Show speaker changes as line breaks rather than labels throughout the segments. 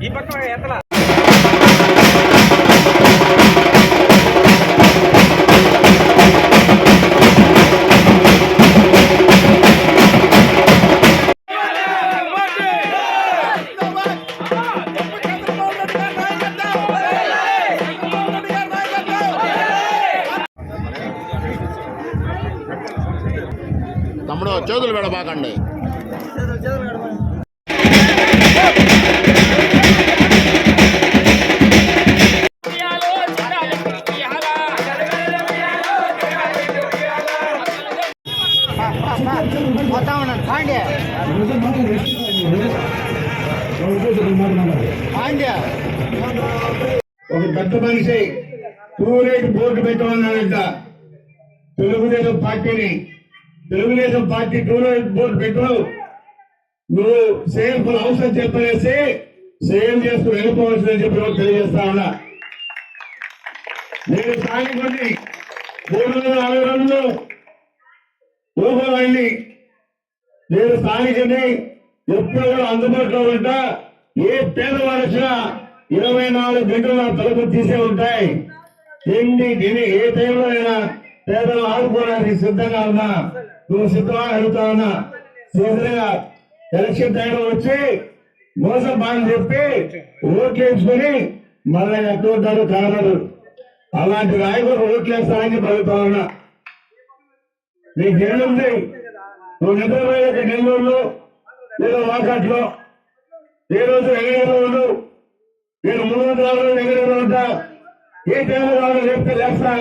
ఈ పక్క ఎత్తలా
తమ్ముడు చేతులు పెడబాకండి
పాండ్య పాండ్య
ఒక పెద్ద మనిషి టూ రేట్ బోర్డు పెట్టమన్నాడంట. తెలుగుదేశం పార్టీని. Telugu Desam party to let board పెట్టు. నువ్వు సేమ్ అవసరం చెప్పనేసి సేమ్ చేస్తూ వెళ్ళిపోవచ్చునని చెప్పి తెలియజేస్తా ఉన్నా. నేను స్థానికుడిని మూడు వందల అరవై రోజులు ఊహలండి. నేను స్థానికుడిని ఎప్పుడు కూడా అందుబాటులో ఉంటా. ఏ పేదవాడు వచ్చినా ఇరవై నాలుగు గంటలు నా తలుపు తీసే ఉంటాయి. తిండి తిని ఏ టైంలో అయినా పేదలు ఆడుకోవడానికి సిద్ధంగా ఉన్నా నువ్వు సిద్ధంగా అడుగుతా ఉన్నా సీజన్గా ఎలక్షన్ టైంలో వచ్చి మోసం బాగా చెప్పి ఓట్లు వేసుకొని మళ్ళీ ఎక్కడ ఉంటారు కారణాలు? అలాంటి నాయకులు ఓట్లు వేస్తారని పలుకుతా ఉన్నా. నీకు ఉంది నువ్వు నిద్రపోయే నెల్లూరులో లేదా వాకాట్లో. ఏ రోజు ఎగడలో ఉండు. నేను మూడు వందల అరవై ఎగడలో ఉంటా. ఏ టైంలో కావాలో చెప్తే లేస్తా.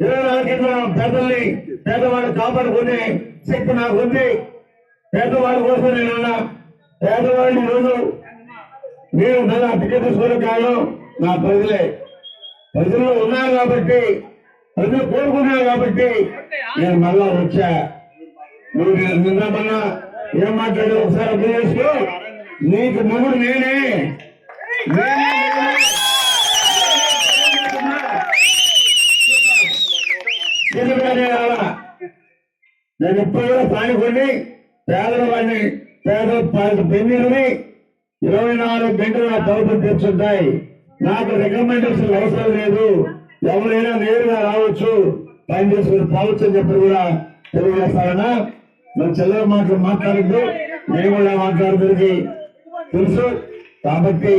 ఇరవై నాలుగు గంటల పేదల్ని పేదవాళ్ళు కాపాడుకునే శక్తి నాకు ఉంది. పేదవాడి కోసం నేనున్నా పేదవాడిని రోజు నేను నా టికెట్ తీసుకోవడం కారణం నా ప్రజలే ప్రజల్లో ఉన్నారు కాబట్టి ప్రజలు కోరుకున్నాను కాబట్టి నేను మళ్ళా వచ్చా. నువ్వు నిన్న మొన్న ఏం మాట్లాడు ఒకసారి అర్థం చేసుకో. నీకు మొగుడు నేనే. నేనే ఇప్పుడు కూడా స్థానికుడిని పేదల వాడిని పేద పెళ్ళిని ఇరవై నాలుగు గంటలు నా తలుపులు తెచ్చుంటాయి నాకు రికమెండేషన్ అవసరం లేదు. ఎవరైనా నేరుగా రావచ్చు. పని చేసుకుని పోవచ్చు అని చెప్పి కూడా తెలియజేస్తారన్నా. మన చిల్లర మాటలు మాట్లాడద్దు. నేను కూడా మాట్లాడడానికి తెలుసు. కాబట్టి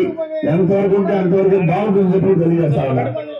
ఎంతవరకు ఉంటే అంతవరకు బాగుంటుంది చెప్పి తెలియజేస్తారన్నా.